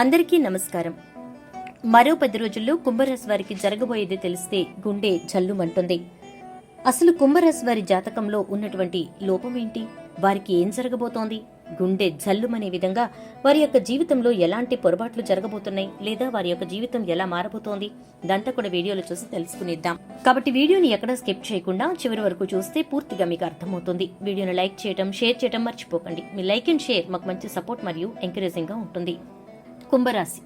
అందరికీ నమస్కారం. మరో పది రోజుల్లో కుంభరాశి వారికి జరగబోయేది తెలిస్తే గుండె జల్లుమంటుంది. అసలు కుంభరాశి వారి జాతకంలో ఉన్నటువంటి లోపం ఏంటి? వారికి ఏం జరగబోతోంది? గుండె జల్లుమనే విధంగా వారి యొక్క జీవితంలో ఎలాంటి పొరపాట్లు జరగబోతున్నాయి? లేదా వారి యొక్క జీవితం ఎలా మారబోతోంది? ఇదంతా కూడా వీడియోలో చూసి తెలుసుకునేద్దాం. కాబట్టి వీడియోని ఎక్కడా స్కిప్ చేయకుండా చివరి వరకు చూస్తే పూర్తిగా మీకు అర్థమవుతుంది. వీడియోని లైక్ చేయడం షేర్ చేయడం మర్చిపోకండి. మీ లైక్ అండ్ షేర్ మాకు మంచి సపోర్ట్ మరియు ఎంకరేజింగ్గా ఉంటుంది. కుంభరాశి.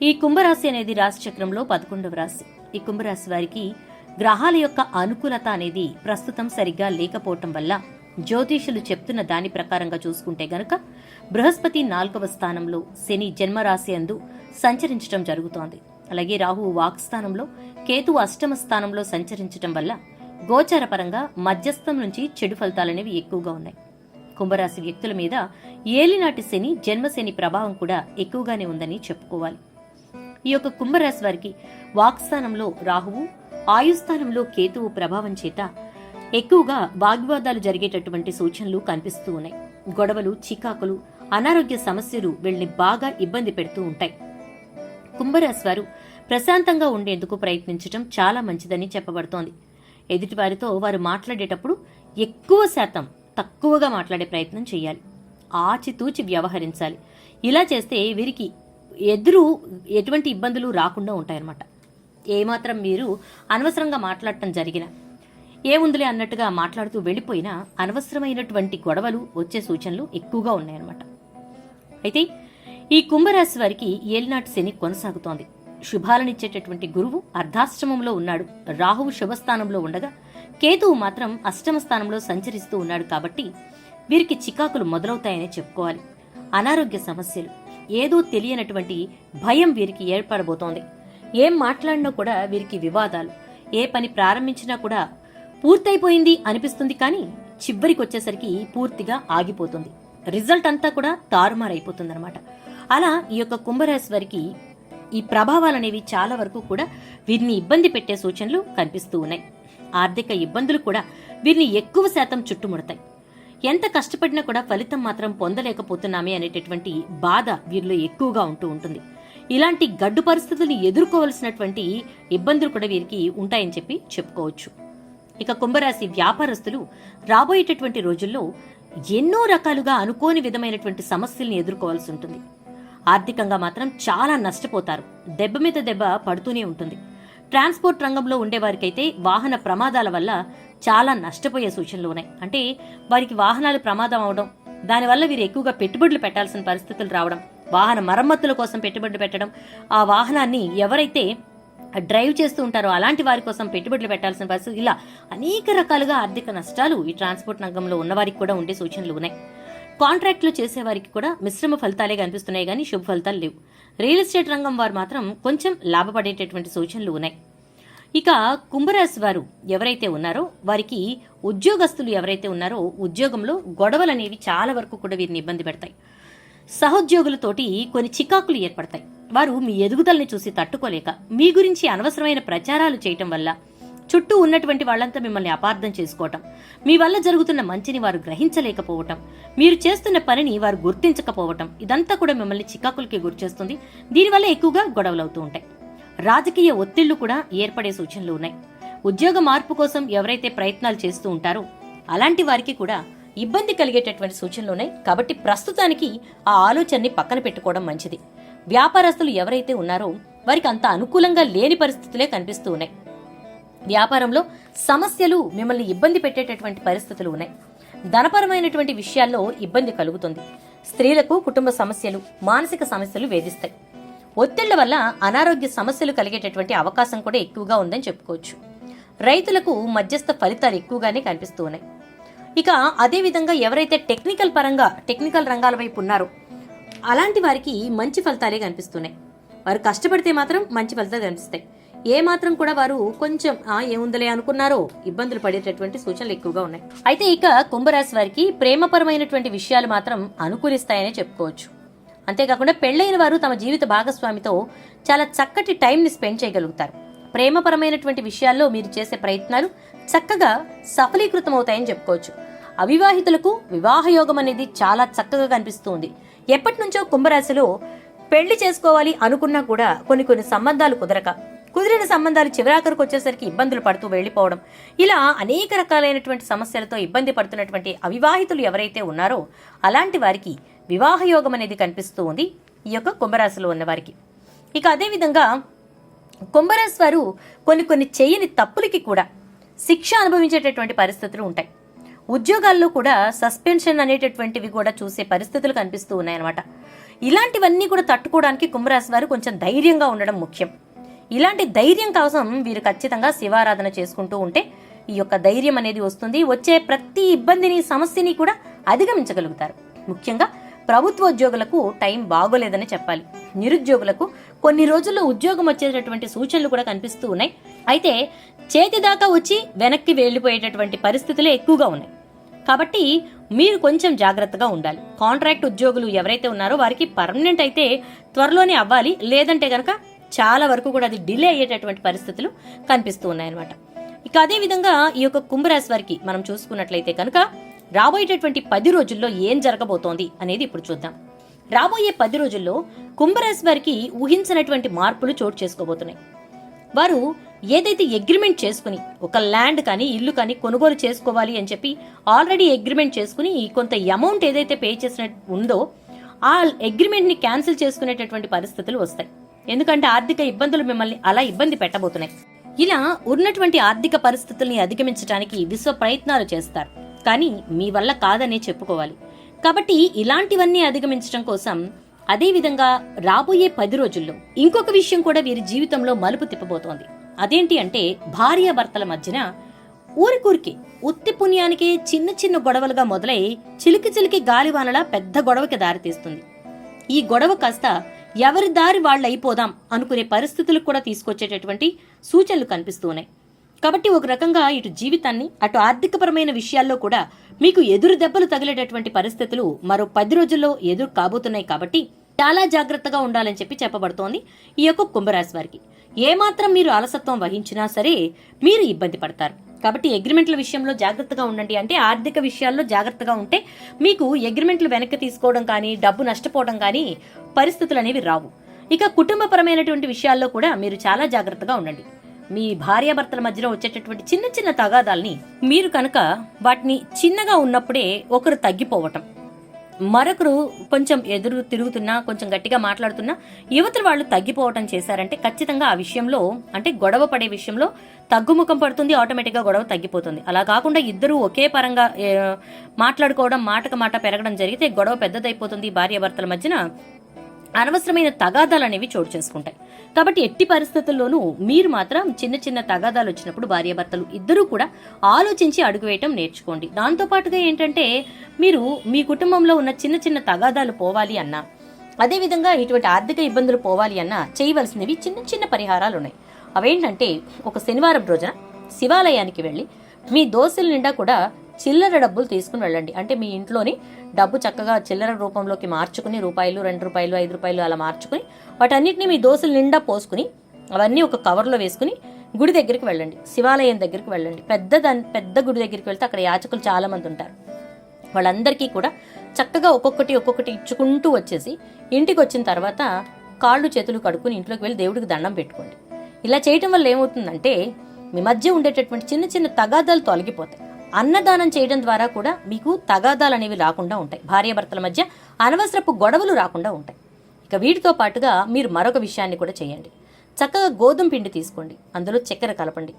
ఈ కుంభరాశి అనేది రాశిచక్రంలో పదకొండవ రాశి. ఈ కుంభరాశి వారికి గ్రహాల యొక్క అనుకూలత అనేది ప్రస్తుతం సరిగ్గా లేకపోవటం వల్ల జ్యోతిషులు చెప్తున్న దాని ప్రకారంగా చూసుకుంటే గనక బృహస్పతి నాలుగవ స్థానంలో శని జన్మరాశి అందు సంచరించడం జరుగుతోంది. అలాగే రాహువు వాక్స్థానంలో కేతు అష్టమ స్థానంలో సంచరించడం వల్ల గోచరపరంగా మధ్యస్థం నుంచి చెడు ఫలితాలనేవి ఎక్కువగా ఉన్నాయి. కుంభరాశి వ్యక్తుల మీద ఏలినాటి శని జన్మశని ప్రభావం కూడా ఎక్కువగానే ఉందని చెప్పుకోవాలి. ఈ యొక్క కుంభరాశి వారికి వాక్స్థానంలో రాహువు ఆయుస్థానంలో కేతువు ప్రభావం చేత ఎక్కువగా వాగ్వాదాలు జరిగేటటువంటి సూచనలు కనిపిస్తూ ఉన్నాయి. గొడవలు చికాకులు అనారోగ్య సమస్యలు వీళ్ళని బాగా ఇబ్బంది పెడుతూ ఉంటాయి. కుంభరాశి వారు ప్రశాంతంగా ఉండేందుకు ప్రయత్నించడం చాలా మంచిదని చెప్పబడుతోంది. ఎదుటివారితో వారు మాట్లాడేటప్పుడు ఎక్కువ శాతం తక్కువగా మాట్లాడే ప్రయత్నం చేయాలి ఆచితూచి వ్యవహరించాలి. ఇలా చేస్తే వీరికి ఎదురు ఎటువంటి ఇబ్బందులు రాకుండా ఉంటాయన్నమాట. ఏమాత్రం మీరు అనవసరంగా మాట్లాడటం జరిగిన ఏముందిలే అన్నట్టుగా మాట్లాడుతూ వెళ్ళిపోయినా అనవసరమైనటువంటి గొడవలు వచ్చే సూచనలు ఎక్కువగా ఉన్నాయన్నమాట. అయితే ఈ కుంభరాశి వారికి ఏలినాటి శని కొనసాగుతోంది. శుభాలనిచ్చేటటువంటి గురువు అర్ధాశ్రమంలో ఉన్నాడు. రాహువు శుభస్థానంలో ఉండగా కేతువు మాత్రం అష్టమ స్థానంలో సంచరిస్తూ ఉన్నాడు కాబట్టి వీరికి చికాకులు మొదలవుతాయనే చెప్పుకోవాలి. అనారోగ్య సమస్యలు ఏదో తెలియనటువంటి భయం వీరికి ఏర్పడబోతోంది. ఏం మాట్లాడినా కూడా వీరికి వివాదాలు ఏ పని ప్రారంభించినా కూడా పూర్తయిపోయింది అనిపిస్తుంది కానీ చివరికి వచ్చేసరికి పూర్తిగా ఆగిపోతుంది. రిజల్ట్ అంతా కూడా తారుమారైపోతుందనమాట అలా ఈ యొక్క కుంభరాశి వారికి ఈ ప్రభావాలనేవి చాలా వరకు కూడా వీరిని ఇబ్బంది పెట్టే సూచనలు కనిపిస్తూ ఉన్నాయి. ఆర్థిక ఇబ్బందులు కూడా వీరిని ఎక్కువ శాతం చుట్టుముడతాయి. ఎంత కష్టపడినా కూడా ఫలితం మాత్రం పొందలేకపోతున్నామే అనేటటువంటి బాధ వీరిలో ఎక్కువగా ఉంటూ ఉంటుంది. ఇలాంటి గడ్డు పరిస్థితుల్ని ఎదుర్కోవలసినటువంటి ఇబ్బందులు కూడా వీరికి ఉంటాయని చెప్పి చెప్పుకోవచ్చు. ఇక కుంభరాశి వ్యాపారస్తులు రాబోయేటటువంటి రోజుల్లో ఎన్నో రకాలుగా అనుకోని విధమైనటువంటి సమస్యల్ని ఎదుర్కోవాల్సి ఉంటుంది. ఆర్థికంగా మాత్రం చాలా నష్టపోతారు. దెబ్బ మీద దెబ్బ పడుతూనే ఉంటుంది. ట్రాన్స్పోర్ట్ రంగంలో ఉండేవారికైతే వాహన ప్రమాదాల వల్ల చాలా నష్టపోయే సూచనలు ఉన్నాయి. అంటే వారికి వాహనాలు ప్రమాదం అవడం దానివల్ల వీరు ఎక్కువగా పెట్టుబడులు పెట్టాల్సిన పరిస్థితులు రావడం వాహన మరమ్మతుల కోసం పెట్టుబడులు పెట్టడం ఆ వాహనాన్ని ఎవరైతే డ్రైవ్ చేస్తూ ఉంటారో అలాంటి వారి కోసం పెట్టుబడులు పెట్టాల్సిన పరిస్థితి ఇలా అనేక రకాలుగా ఆర్థిక నష్టాలు ఈ ట్రాన్స్పోర్ట్ రంగంలో ఉన్నవారికి కూడా ఉండే సూచనలు ఉన్నాయి. కాంట్రాక్ట్లు చేసేవారికి కూడా మిశ్రమ ఫలితాలే కనిపిస్తున్నాయి కానీ శుభ ఫలితాలు లేవు. రియల్ ఎస్టేట్ రంగం వారు మాత్రం కొంచెం లాభపడేటటువంటి సూచనలు ఉన్నాయి. ఇక కుంభరాశి వారు ఎవరైతే ఉన్నారో వారికి ఉద్యోగస్తులు ఎవరైతే ఉన్నారో ఉద్యోగంలో గొడవలు అనేవి చాలా వరకు కూడా వీరిని ఇబ్బంది పెడతాయి. సహోద్యోగులతోటి కొన్ని చికాకులు ఏర్పడతాయి. వారు మీ ఎదుగుదలని చూసి తట్టుకోలేక మీ గురించి అనవసరమైన ప్రచారాలు చేయటం వల్ల చుట్టూ ఉన్నటువంటి వాళ్ళంతా మిమ్మల్ని అపార్థం చేసుకోవటం మీ వల్ల జరుగుతున్న మంచిని వారు గ్రహించలేకపోవటం మీరు చేస్తున్న పనిని వారు గుర్తించకపోవటం ఇదంతా కూడా మిమ్మల్ని చికాకులకి గురిచేస్తుంది. దీనివల్ల ఎక్కువగా గొడవలు అవుతూ ఉంటాయి. రాజకీయ ఒత్తిళ్ళు కూడా ఏర్పడే సూచనలు ఉన్నాయి. ఉద్యోగ మార్పు కోసం ఎవరైతే ప్రయత్నాలు చేస్తూ ఉంటారో అలాంటి వారికి కూడా ఇబ్బంది కలిగేటటువంటి సూచనలు ఉన్నాయి. కాబట్టి ప్రస్తుతానికి ఆ ఆలోచనని పక్కన పెట్టుకోవడం మంచిది. వ్యాపారస్తులు ఎవరైతే ఉన్నారో వారికి అంత అనుకూలంగా లేని పరిస్థితులే కనిపిస్తూ ఉన్నాయి. వ్యాపారంలో సమస్యలు మిమ్మల్ని ఇబ్బంది పెట్టేటటువంటి పరిస్థితులు ఉన్నాయి. ధనపరమైనటువంటి విషయాల్లో ఇబ్బంది కలుగుతుంది. స్త్రీలకు కుటుంబ సమస్యలు మానసిక సమస్యలు వేధిస్తాయి. ఒత్తిళ్ళ వల్ల అనారోగ్య సమస్యలు కలిగేటటువంటి అవకాశం కూడా ఎక్కువగా ఉందని చెప్పుకోవచ్చు. రైతులకు మధ్యస్థ ఫలితాలు ఎక్కువగానే కనిపిస్తూ ఉన్నాయి. ఇక అదేవిధంగా ఎవరైతే టెక్నికల్ పరంగా టెక్నికల్ రంగాల వైపు ఉన్నారో అలాంటి వారికి మంచి ఫలితాలే కనిపిస్తున్నాయి వారు కష్టపడితే మాత్రం మంచి ఫలితాలు కనిపిస్తాయి. ఏ మాత్రం కూడా వారు కొంచెం ఆ ఏముందలే అనుకున్నారో ఇబ్బందులు పడేటటువంటి సూచనలు ఎక్కువగా ఉన్నాయి. అయితే ఇక కుంభరాశి వారికి ప్రేమపరమైనటువంటి విషయాలు మాత్రం అనుకూలిస్తాయనే చెప్పుకోవచ్చు. అంతేకాకుండా పెళ్ళైన వారు తమ జీవిత భాగస్వామితో చాలా చక్కటి టైంని స్పెండ్ చేయగలుగుతారు. ప్రేమపరమైనటువంటి విషయాల్లో మీరు చేసే ప్రయత్నాలు చక్కగా సఫలీకృతమవుతాయని చెప్పుకోవచ్చు. అవివాహితులకు వివాహయోగం అనేది చాలా చక్కగా కనిపిస్తుంది. ఎప్పటి నుంచో కుంభరాశిలో పెళ్ళి చేసుకోవాలి అనుకున్నా కూడా కొన్ని కొన్ని సంబంధాలు కుదరక కుదిరిన సంబంధాలు చివరాఖరికి వచ్చేసరికి ఇబ్బందులు పడుతూ వెళ్ళిపోవడం. ఇలా అనేక రకాలైనటువంటి సమస్యలతో ఇబ్బంది పడుతున్నటువంటి అవివాహితులు ఎవరైతే ఉన్నారో అలాంటి వారికి వివాహ యోగం అనేది కనిపిస్తూ ఉంది ఈ యొక్క కుంభరాశిలో ఉన్న వారికి. ఇక అదేవిధంగా కుంభరాశి వారు కొన్ని కొన్ని చేయని తప్పులకి కూడా శిక్ష అనుభవించేటటువంటి పరిస్థితులు ఉంటాయి. ఉద్యోగాల్లో కూడా సస్పెన్షన్ అనేటటువంటివి కూడా చూసే పరిస్థితులు కనిపిస్తూ ఉన్నాయన్నమాట. ఇలాంటివన్నీ కూడా తట్టుకోవడానికి కుంభరాశి వారు కొంచెం ధైర్యంగా ఉండడం ముఖ్యం. ఇలాంటి ధైర్యం కోసం వీరు ఖచ్చితంగా శివారాధన చేసుకుంటూ ఉంటే ఈ యొక్క ధైర్యం అనేది వస్తుంది. వచ్చే ప్రతి ఇబ్బందిని సమస్యని కూడా అధిగమించగలుగుతారు. ముఖ్యంగా ప్రభుత్వ ఉద్యోగులకు టైం బాగోలేదని చెప్పాలి. నిరుద్యోగులకు కొన్ని రోజుల్లో ఉద్యోగం వచ్చేటటువంటి సూచనలు కూడా కనిపిస్తూ ఉన్నాయి. అయితే చేతి దాకా వచ్చి వెనక్కి వెళ్ళిపోయేటటువంటి పరిస్థితులే ఎక్కువగా ఉన్నాయి. కాబట్టి మీరు కొంచెం జాగ్రత్తగా ఉండాలి. కాంట్రాక్ట్ ఉద్యోగులు ఎవరైతే ఉన్నారో వారికి పర్మనెంట్ అయితే త్వరలోనే అవ్వాలి. లేదంటే గనక చాలా వరకు కూడా అది డిలే అయ్యేటటువంటి పరిస్థితులు కనిపిస్తూ ఉన్నాయన్నమాట. ఇక అదేవిధంగా ఈ యొక్క కుంభరాశి వారికి మనం చూసుకున్నట్లయితే కనుక రాబోయేటటువంటి పది రోజుల్లో ఏం జరగబోతోంది అనేది ఇప్పుడు చూద్దాం. రాబోయే పది రోజుల్లో కుంభరాశి వారికి ఊహించినటువంటి మార్పులు చోటు చేసుకోబోతున్నాయి. వారు ఏదైతే అగ్రిమెంట్ చేసుకుని ఒక ల్యాండ్ కానీ ఇల్లు కానీ కొనుగోలు చేసుకోవాలి అని చెప్పి ఆల్రెడీ అగ్రిమెంట్ చేసుకుని కొంత అమౌంట్ ఏదైతే పే చేసిన ఉందో ఆ అగ్రిమెంట్ని క్యాన్సిల్ చేసుకునేటటువంటి పరిస్థితులు వస్తాయి. ఎందుకంటే ఆర్థిక ఇబ్బందులు మిమ్మల్ని అలా ఇబ్బంది పెట్టబోతున్నాయి. ఇలా ఉన్నటువంటి ఆర్థిక పరిస్థితుల్ని అధిగమించడానికి విశ్వ ప్రయత్నాలు చేస్తారు. కానీ మీ వల్ల కాదనే చెప్పుకోవాలి. కాబట్టి ఇలాంటివన్నీ అధిగమించడం కోసం అదేవిధంగా రాబోయే పది రోజుల్లో ఇంకొక విషయం కూడా వీరి జీవితంలో మలుపు తిప్పబోతోంది. అదేంటి అంటే భార్యాభర్తల మధ్యన ఊరికూరికి ఉత్తి పుణ్యానికి చిన్న చిన్న గొడవలుగా మొదలై చిలికి చిలికి గాలివానలా పెద్ద గొడవకి దారితీస్తుంది. ఈ గొడవ కాస్త ఎవరి దారి వాళ్ళు అయిపోదాం అనుకునే పరిస్థితులకు కూడా తీసుకొచ్చేటటువంటి సూచనలు కనిపిస్తూ ఉన్నాయి కాబట్టి ఒక రకంగా ఇటు జీవితాన్ని అటు ఆర్థికపరమైన విషయాల్లో కూడా మీకు ఎదురు దెబ్బలు తగిలేటటువంటి పరిస్థితులు మరో పది రోజుల్లో ఎదురు కాబోతున్నాయి కాబట్టి చాలా జాగ్రత్తగా ఉండాలని చెప్పి చెప్పబడుతోంది ఈ యొక్క కుంభరాశి వారికి. ఏమాత్రం మీరు అలసత్వం వహించినా సరే మీరు ఇబ్బంది పడతారు. కాబట్టి అగ్రిమెంట్ల విషయంలో జాగ్రత్తగా ఉండండి. అంటే ఆర్థిక విషయాల్లో జాగ్రత్తగా ఉంటే మీకు అగ్రిమెంట్లు వెనక్కి తీసుకోవడం కానీ డబ్బు నష్టపోవడం కానీ పరిస్థితులు అనేవి రావు. ఇక కుటుంబపరమైనటువంటి విషయాల్లో కూడా మీరు చాలా జాగ్రత్తగా ఉండండి. మీ భార్యాభర్తల మధ్యలో వచ్చేటటువంటి చిన్న చిన్న తగాదాల్ని మీరు కనుక వాటిని చిన్నగా ఉన్నప్పుడే ఒకరు తగ్గిపోవటం మరొకరు కొంచెం ఎదురు తిరుగుతున్నా కొంచెం గట్టిగా మాట్లాడుతున్నా యువతలు వాళ్ళు తగ్గిపోవటం చేశారంటే ఖచ్చితంగా ఆ విషయంలో అంటే గొడవ పడే విషయంలో తగ్గుముఖం పడుతుంది ఆటోమేటిక్గా గొడవ తగ్గిపోతుంది. అలా కాకుండా ఇద్దరు ఒకే పరంగా మాట్లాడుకోవడం మాటకు మాట పెరగడం జరిగితే గొడవ పెద్దదైపోతుంది. భార్యాభర్తల మధ్యన అనవసరమైన తగాదాలు అనేవి చోటు చేసుకుంటాయి. కాబట్టి ఎట్టి పరిస్థితుల్లోనూ మీరు మాత్రం చిన్న చిన్న తగాదాలు వచ్చినప్పుడు భార్యాభర్తలు ఇద్దరూ కూడా ఆలోచించి అడుగు వేయటం నేర్చుకోండి. దాంతో పాటుగా ఏంటంటే మీరు మీ కుటుంబంలో ఉన్న చిన్న చిన్న తగాదాలు పోవాలి అన్నా అదేవిధంగా ఇటువంటి ఆర్థిక ఇబ్బందులు పోవాలి అన్నా చేయవలసినవి చిన్న చిన్న పరిహారాలు ఉన్నాయి. అవేంటంటే ఒక శనివారం రోజున శివాలయానికి వెళ్ళి మీ దోశల నిండా కూడా చిల్లర డబ్బులు తీసుకుని వెళ్ళండి. అంటే మీ ఇంట్లోని డబ్బు చక్కగా చిల్లర రూపంలోకి మార్చుకుని రూపాయలు రెండు రూపాయలు ఐదు రూపాయలు అలా మార్చుకుని వాటన్నిటిని మీ దోశల నిండా పోసుకుని అవన్నీ ఒక కవర్లో వేసుకుని గుడి దగ్గరికి వెళ్ళండి. శివాలయం దగ్గరికి వెళ్ళండి. పెద్ద దాని పెద్ద గుడి దగ్గరికి వెళ్తే అక్కడ యాచకులు చాలా మంది ఉంటారు. వాళ్ళందరికీ కూడా చక్కగా ఒక్కొక్కటి ఒక్కొక్కటి ఇచ్చుకుంటూ వచ్చేసి ఇంటికి వచ్చిన తర్వాత కాళ్ళు చేతులు కడుక్కుని ఇంట్లోకి వెళ్ళి దేవుడికి దండం పెట్టుకోండి. ఇలా చేయటం వల్ల ఏమవుతుందంటే మీ మధ్య ఉండేటటువంటి చిన్న చిన్న తగాదాలు తొలగిపోతాయి. అన్నదానం చేయడం ద్వారా కూడా మీకు తగాదాలు అనేవి రాకుండా ఉంటాయి. భార్యాభర్తల మధ్య అనవసరపు గొడవలు రాకుండా ఉంటాయి. ఇక వీటితో పాటుగా మీరు మరొక విషయాన్ని కూడా చేయండి. చక్కగా గోధుమ పిండి తీసుకోండి. అందులో చక్కెర కలపండి.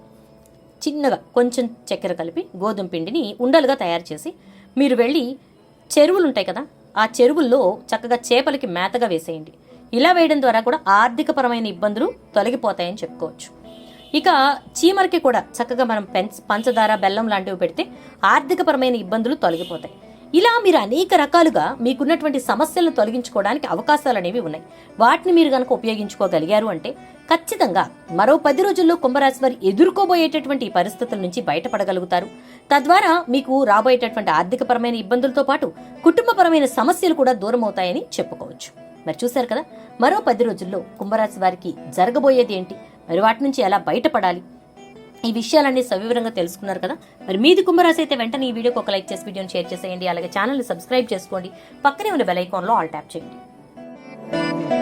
చిన్నగా కొంచెం చక్కెర కలిపి గోధుమ పిండిని ఉండలుగా తయారు చేసి మీరు వెళ్ళి చెరువులు ఉంటాయి కదా ఆ చెరువుల్లో చక్కగా చేపలకి మేతగా వేసేయండి. ఇలా వేయడం ద్వారా కూడా ఆర్థికపరమైన ఇబ్బందులు తొలగిపోతాయని చెప్పుకోవచ్చు. ఇక చీమలకి కూడా చక్కగా మనం పెంచ పంచదార బెల్లం లాంటివి పెడితే ఆర్థికపరమైన ఇబ్బందులు తొలగిపోతాయి. ఇలా మీరు అనేక రకాలుగా మీకున్నటువంటి సమస్యలను తొలగించుకోవడానికి అవకాశాలు అనేవి ఉన్నాయి. వాటిని మీరు కనుక ఉపయోగించుకోగలిగారు అంటే ఖచ్చితంగా మరో పది రోజుల్లో కుంభరాశి వారు ఎదుర్కోబోయేటటువంటి పరిస్థితుల నుంచి బయటపడగలుగుతారు. తద్వారా మీకు రాబోయేటటువంటి ఆర్థికపరమైన ఇబ్బందులతో పాటు కుటుంబపరమైన సమస్యలు కూడా దూరం అవుతాయని చెప్పుకోవచ్చు. మరి చూశారు కదా? మరో పది రోజుల్లో కుంభరాశి వారికి జరగబోయేది ఏంటి? మరి వాటి నుంచి ఎలా బయటపడాలి? ఈ విషయాలన్నీ సవివరంగా తెలుసుకున్నారు కదా? మరి మీది కుంభరాశి అయితే వెంటనే ఈ వీడియోకి ఒక లైక్ చేసి వీడియోని షేర్ చేసేయండి. అలాగే ఛానల్ని సబ్స్క్రైబ్ చేసుకోండి. పక్కనే ఉన్న బెల్ ఐకాన్లో ఆల్ ట్యాప్ చేయండి.